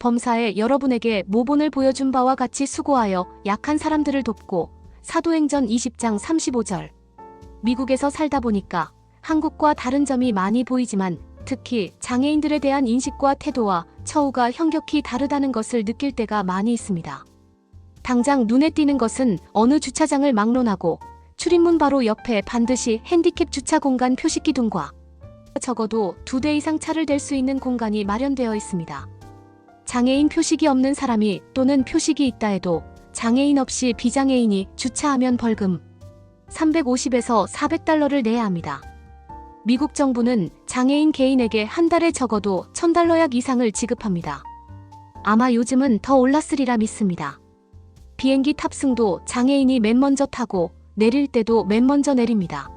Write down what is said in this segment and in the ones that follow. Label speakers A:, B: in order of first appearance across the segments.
A: 범사에 여러분에게 모본을 보여준 바와 같이 수고하여 약한 사람들을 돕고 사도행전 20장 35절. 미국에서 살다 보니까 한국과 다른 점이 많이 보이지만 특히 장애인들에 대한 인식과 태도와 처우가 현격히 다르다는 것을 느낄 때가 많이 있습니다. 당장 눈에 띄는 것은 어느 주차장을 막론하고 출입문 바로 옆에 반드시 핸디캡 주차 공간 표식기 등과 적어도 두 대 이상 차를 댈 수 있는 공간이 마련되어 있습니다. 장애인 표식이 없는 사람이 또는 표식이 있다 해도 장애인 없이 비장애인이 주차하면 벌금 350에서 400달러를 내야 합니다. 미국 정부는 장애인 개인에게 한 달에 적어도 1000달러 약 이상을 지급합니다. 아마 요즘은 더 올랐으리라 믿습니다. 비행기 탑승도 장애인이 맨 먼저 타고 내릴 때도 맨 먼저 내립니다.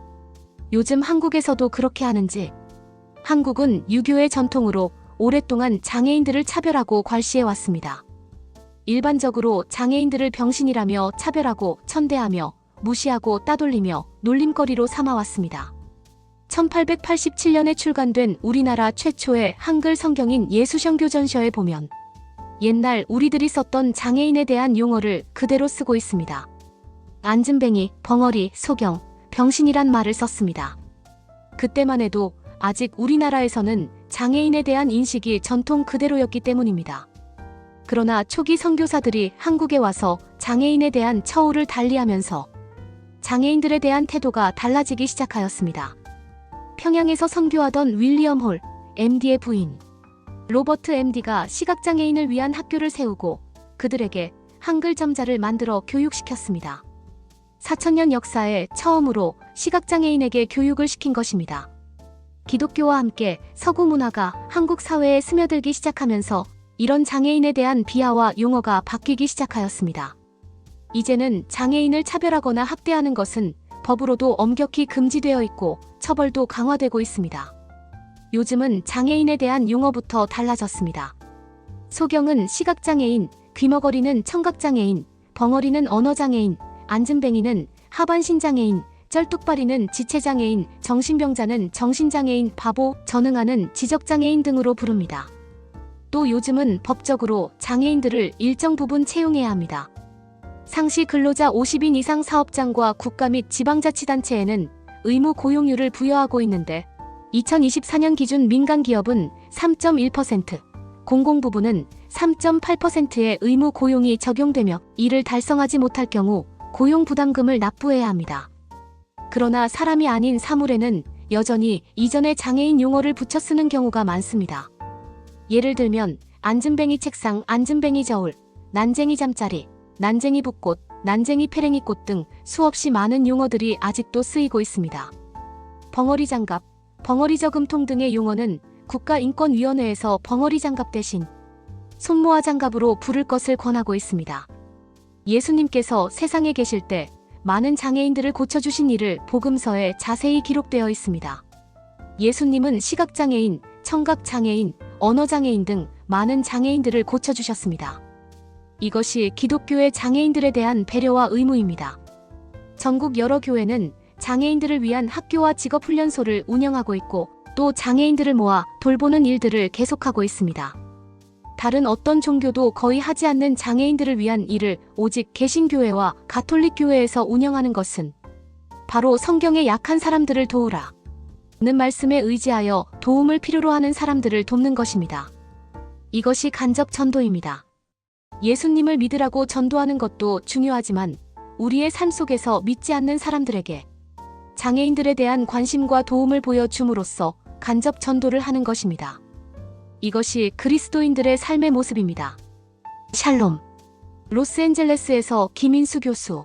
A: 요즘 한국에서도 그렇게 하는지 한국은 유교의 전통으로 오랫동안 장애인들을 차별하고 괄시해 왔습니다. 일반적으로 장애인들을 병신이라며 차별하고 천대하며 무시하고 따돌리며 놀림거리로 삼아왔습니다. 1887년에 출간된 우리나라 최초의 한글 성경인 예수성교전서에 보면 옛날 우리들이 썼던 장애인에 대한 용어를 그대로 쓰고 있습니다. 안진뱅이, 벙어리, 소경, 병신이란 말을 썼습니다. 그때만 해도 아직 우리나라에서는 장애인에 대한 인식이 전통 그대로였기 때문입니다. 그러나 초기 선교사들이 한국에 와서 장애인에 대한 처우를 달리하면서 장애인들에 대한 태도가 달라지기 시작하였습니다. 평양에서 선교하던 윌리엄 홀, MD의 부인, 로버트 MD가 시각장애인을 위한 학교를 세우고 그들에게 한글 점자를 만들어 교육시켰습니다. 4천년 역사에 처음으로 시각장애인에게 교육을 시킨 것입니다. 기독교와 함께 서구 문화가 한국 사회에 스며들기 시작하면서 이런 장애인에 대한 비하와 용어가 바뀌기 시작하였습니다. 이제는 장애인을 차별하거나 학대하는 것은 법으로도 엄격히 금지되어 있고 처벌도 강화되고 있습니다. 요즘은 장애인에 대한 용어부터 달라졌습니다. 소경은 시각장애인, 귀머거리는 청각장애인, 벙어리는 언어장애인, 안진뱅이는 하반신장애인, 쩔뚝발이는 지체장애인, 정신병자는 정신장애인, 바보, 전응아는 지적장애인 등으로 부릅니다. 또 요즘은 법적으로 장애인들을 일정 부분 채용해야 합니다. 상시 근로자 50인 이상 사업장과 국가 및 지방자치단체에는 의무 고용률을 부여하고 있는데 2024년 기준 민간 기업은 3.1%, 공공부문은 3.8%의 의무 고용이 적용되며 이를 달성하지 못할 경우 고용 부담금을 납부해야 합니다. 그러나 사람이 아닌 사물에는 여전히 이전의 장애인 용어를 붙여 쓰는 경우가 많습니다. 예를 들면 안진뱅이 책상, 안진뱅이 저울, 난쟁이 잠자리, 난쟁이 붓꽃, 난쟁이 페랭이 꽃 등 수없이 많은 용어들이 아직도 쓰이고 있습니다. 벙어리 장갑, 벙어리 저금통 등의 용어는 국가인권위원회에서 벙어리 장갑 대신 손모아 장갑으로 부를 것을 권하고 있습니다. 예수님께서 세상에 계실 때 많은 장애인들을 고쳐주신 일을 복음서에 자세히 기록되어 있습니다. 예수님은 시각장애인, 청각장애인, 언어장애인 등 많은 장애인들을 고쳐주셨습니다. 이것이 기독교의 장애인들에 대한 배려와 의무입니다. 전국 여러 교회는 장애인들을 위한 학교와 직업훈련소를 운영하고 있고 또 장애인들을 모아 돌보는 일들을 계속하고 있습니다. 다른 어떤 종교도 거의 하지 않는 장애인들을 위한 일을 오직 개신교회와 가톨릭 교회에서 운영하는 것은 바로 성경의 약한 사람들을 도우라. 는 말씀에 의지하여 도움을 필요로 하는 사람들을 돕는 것입니다. 이것이 간접 전도입니다. 예수님을 믿으라고 전도하는 것도 중요하지만 우리의 삶 속에서 믿지 않는 사람들에게 장애인들에 대한 관심과 도움을 보여줌으로써 간접 전도를 하는 것입니다. 이것이 그리스도인들의 삶의 모습입니다. 샬롬. 로스앤젤레스에서 김인수 교수.